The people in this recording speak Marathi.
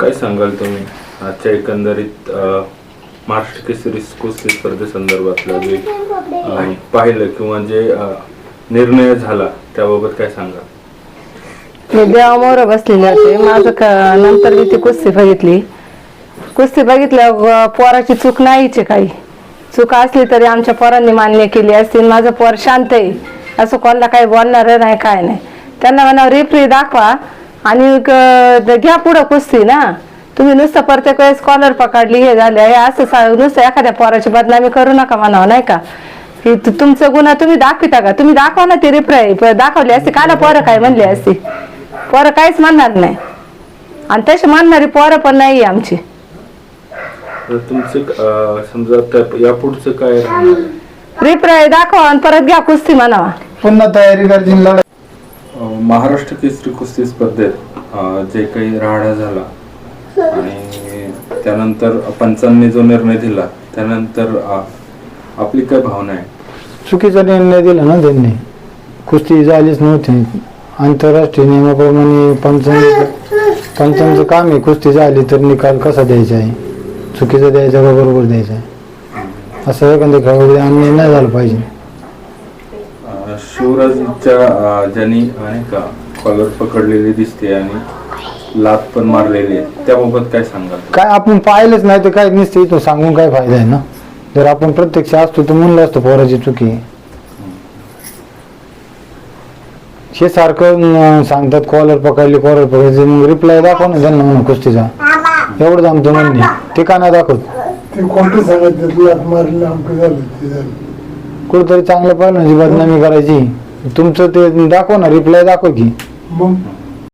काय सांगाल तुम्ही? आजच्या एकंदरीत महाराष्ट्र केसरी कुस्ती स्पर्धेसंदर्भातलं जे अ, पाहिलं किंवा जे अ, निर्णय झाला त्याबाबत काय सांगाल? मी देवामोर बसलेले होते. माझं का नंतर मी ती कुस्ती बघितली. कुस्ती बघितल्या पोराची चूक नाहीच आहे काही. चूक असली तरी आमच्या पोरांनी मान्य केली असती माझं पोर शांत आहे. असं कोणाला काही बोलणार नाही काय नाही. त्यांना म्हणा रेफरी दाखवा. आणि क- घ्या पुढं कुस्ती ना? तुम्ही नुसतं प्रत्येक वेळेस कॉलर पकडली हे झाले हे असं सा- नुसतं एखाद्या पोराची बदनामी करू नका म्हणावं नाही का? की तु- तुमचं गुन्हा तुम्ही दाखविता का? तुम्ही दाखवा ना ती रिप्राय दाखवली असती. काला पोरं काय म्हणली असती? पोरं काहीच म्हणणार नाही. आणि तशी म्हणणारी पोरं पण नाही आमची. तर तुमचं अ, समजा त्या- यापुढचं काय राहणार? रिप्राय दाखवा आणि परत घ्या कुस्ती म्हणावा. पुन्हा तयारी करतील. लढाई महाराष्ट्र केसरी कुस्ती स्पर्धेत जे काही राडा झाला आणि त्यानंतर पंचांनी जो निर्णय दिला त्यानंतर आपली काय भावना आहे? चुकीचा निर्णय दिला ना त्यांनी. कुस्ती झालीच नव्हती. आंतरराष्ट्रीय नियमाप्रमाणे पंचांचं पंचांचं काम आहे कुस्ती झाली तर निकाल कसा द्यायचा आहे? चुकीचा द्यायचा का बरोबर द्यायचा आहे? असं एखाद्या खेळाडू अन्याय नाही झाला पाहिजे. शिवराजच्या ज्यांनी का कॉलर पकडलेली दिसते आणि लात पण मारलेली आहे त्याबाबत काय सांगाल? काय आपण पाहिलंच नाही तर काय नसते इथं सांगून काय फायदा आहे ना? जर आपण प्रत्यक्ष असतो तर म्हणलं असतं पोराची चुकी. हे सारखं सांगतात कॉलर पकडली कॉलर पकडली. मग रिप्लाय दाखव ना त्यांना म्हणून कुस्तीचा. एवढं आमचं म्हणणे. ते का नाही दाखवत? ते कोणतं सांगायचं लाट मारलं अमकं झालं ते झालं. कुठेतरी चांगलं पाहिजे बदनामी करायची. तुमचं ते दाखव ना रिप्लाय दाखव की. मग?